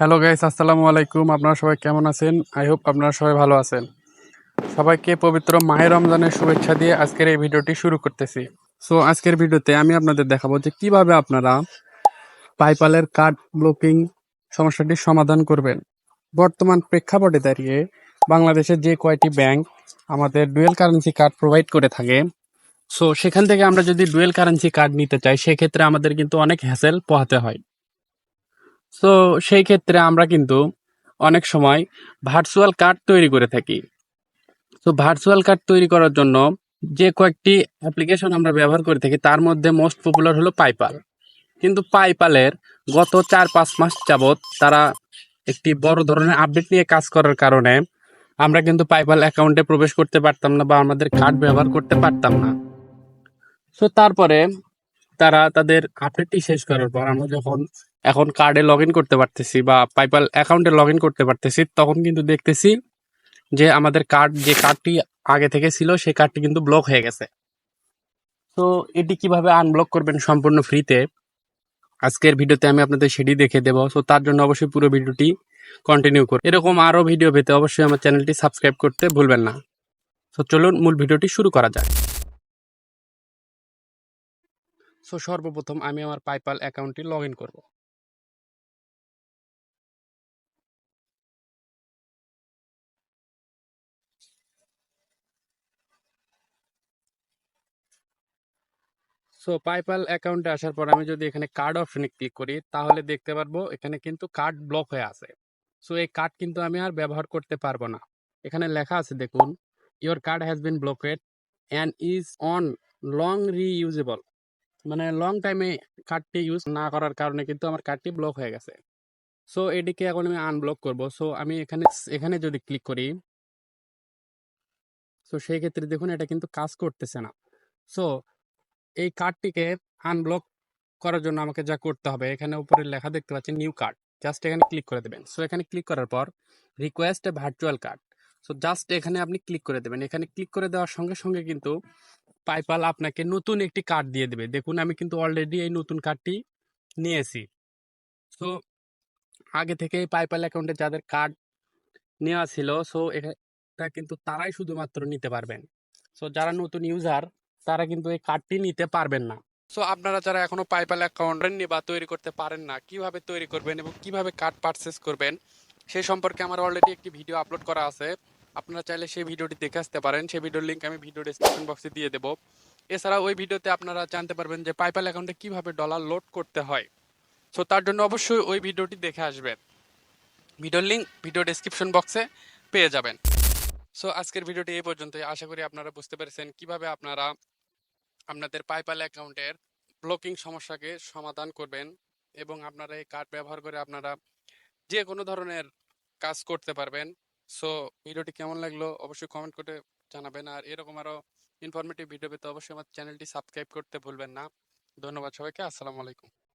Hello guys আসসালামু আলাইকুম আপনারা সবাই কেমন আছেন? আই হোপ আপনারা সবাই ভালো আছেন। সবাইকে পবিত্র মাহে রমজানের শুভেচ্ছা দিয়ে আজকের এই ভিডিওটি শুরু করতেছি। সো আজকের ভিডিওতে আমি আপনাদের দেখাবো যে কীভাবে আপনারা পাইপালের কার্ড ব্লকিং সমস্যাটির সমাধান করবেন। বর্তমান প্রেক্ষাপটে দাঁড়িয়ে বাংলাদেশের যে কয়টি ব্যাংক আমাদের ডুয়েল কারেন্সি কার্ড প্রোভাইড করে থাকে। সো সেখান থেকে আমরা যদি ডুয়েল কারেন্সি কার্ড নিতে চাই, সেক্ষেত্রে আমাদের কিন্তু অনেক হ্যাসেল পোহাতে হয়। তো সেই ক্ষেত্রে আমরা কিন্তু অনেক সময় ভার্চুয়াল কার্ড তৈরি করে থাকি। তো ভার্চুয়াল কার্ড তৈরি করার জন্য যে কয়েকটি অ্যাপ্লিকেশন আমরা ব্যবহার করে থাকি, তার মধ্যে মোস্ট পপুলার হলো পাইপাল কিন্তু পাইপালের গত চার পাঁচ মাস যাবৎ তারা একটি বড় ধরনের আপডেট নিয়ে কাজ করার কারণে আমরা কিন্তু পাইপাল অ্যাকাউন্টে প্রবেশ করতে পারতাম না বা আমাদের কার্ড ব্যবহার করতে পারতাম না। তো তারপরে তারা তাদের আপডেটটি শেষ করার পর আমরা যখন এখন কার্ডে লগ করতে পারতেছি বা পাইপাল অ্যাকাউন্টে লগ করতে পারতেছি, তখন কিন্তু দেখতেছি যে আমাদের কার্ড যে কার্ডটি আগে থেকে ছিল সেই কার্ডটি কিন্তু ব্লক হয়ে গেছে। তো এটি কীভাবে আনব্লক করবেন সম্পূর্ণ ফ্রিতে আজকের ভিডিওতে আমি আপনাদের সেটি দেখে দেবো। তো তার জন্য অবশ্যই পুরো ভিডিওটি কন্টিনিউ করুন। এরকম আরও ভিডিও পেতে অবশ্যই আমার চ্যানেলটি সাবস্ক্রাইব করতে ভুলবেন না। তো চলুন মূল ভিডিওটি শুরু করা যাক। সো সর্বপ্রথম আমি আমার পাইপাল অ্যাকাউন্টটি লগ ইন করব। সো পাইপাল অ্যাকাউন্টে আসার পর আমি যদি এখানে কার্ড অপশনে ক্লিক করি, তাহলে দেখতে পারব এখানে কিন্তু কার্ড ব্লক হয়ে আছে। সো এই কার্ড কিন্তু আমি আর ব্যবহার করতে পারব না। এখানে লেখা আছে, দেখুন your card has been blocked and is on long reusable মানে লং টাইমে কার্ডটি ইউজ না করার কারণে কিন্তু আমার কার্ডটি ব্লক হয়ে গেছে। সো এটিকে এখন আমি আনব্লক করব। সো আমি এখানে এখানে যদি ক্লিক করি সো সেই ক্ষেত্রে দেখুন, এটা কিন্তু কাজ করতেছে না। সো এই কার্ডটিকে আনব্লক করার জন্য আমাকে যা করতে হবে, এখানে উপরে লেখা দেখতে পাচ্ছেন নিউ কার্ড জাস্ট এখানে ক্লিক করে দেবেন। সো এখানে ক্লিক করার পর request a virtual card so just এখানে আপনি ক্লিক করে দেবেন। এখানে ক্লিক করে দেওয়ার সঙ্গে সঙ্গে কিন্তু পাইপাল আপনাকে নতুন একটি কার্ড দিয়ে দেবে। দেখুন, আমি কিন্তু অলরেডি এই নতুন কার্ডটি নিয়েছি। সো আগে থেকে এই পাইপাল অ্যাকাউন্টে যাদের কার্ড নেওয়া ছিল সো এটা কিন্তু তারাই শুধুমাত্র নিতে পারবেন। সো যারা নতুন ইউজার তারা কিন্তু এই কার্ডটি নিতে পারবেন না। সো আপনারা যারা এখনও পাইপাল অ্যাকাউন্ট নেননি বা তৈরি করতে পারেন না, কীভাবে তৈরি করবেন এবং কীভাবে কার্ড পারচেস করবেন সেই সম্পর্কে আমার অলরেডি একটি ভিডিও আপলোড করা আছে। আপনারা চাইলে সেই ভিডিওটি দেখে আসতে পারেন। সেই ভিডিওর লিঙ্ক আমি ভিডিও ডিসক্রিপশন বক্সে দিয়ে দেবো। এছাড়া ওই ভিডিওতে আপনারা জানতে পারবেন যে পাইপাল অ্যাকাউন্টে কীভাবে ডলার লোড করতে হয়। সো তার জন্য অবশ্যই ওই ভিডিওটি দেখে আসবেন। ভিডিওর লিঙ্ক ভিডিও ডিসক্রিপশন বক্সে পেয়ে যাবেন। সো আজকের ভিডিওটি এই পর্যন্তই। আশা করি আপনারা বুঝতে পেরেছেন কীভাবে আপনারা আপনাদের পাইপাল অ্যাকাউন্টের ব্লকিং সমস্যাকে সমাধান করবেন এবং আপনারা এই কার্ড ব্যবহার করে আপনারা যে কোনো ধরনের কাজ করতে পারবেন। সো ভিডিওটি কেমন লাগল অবশ্যই কমেন্ট করে জানাবেন। আর এরকম আরও ইনফরমেটিভ ভিডিও পেতে অবশ্যই আমার চ্যানেলটি সাবস্ক্রাইব করতে ভুলবেন না। ধন্যবাদ সবাইকে। আসসালামু আলাইকুম।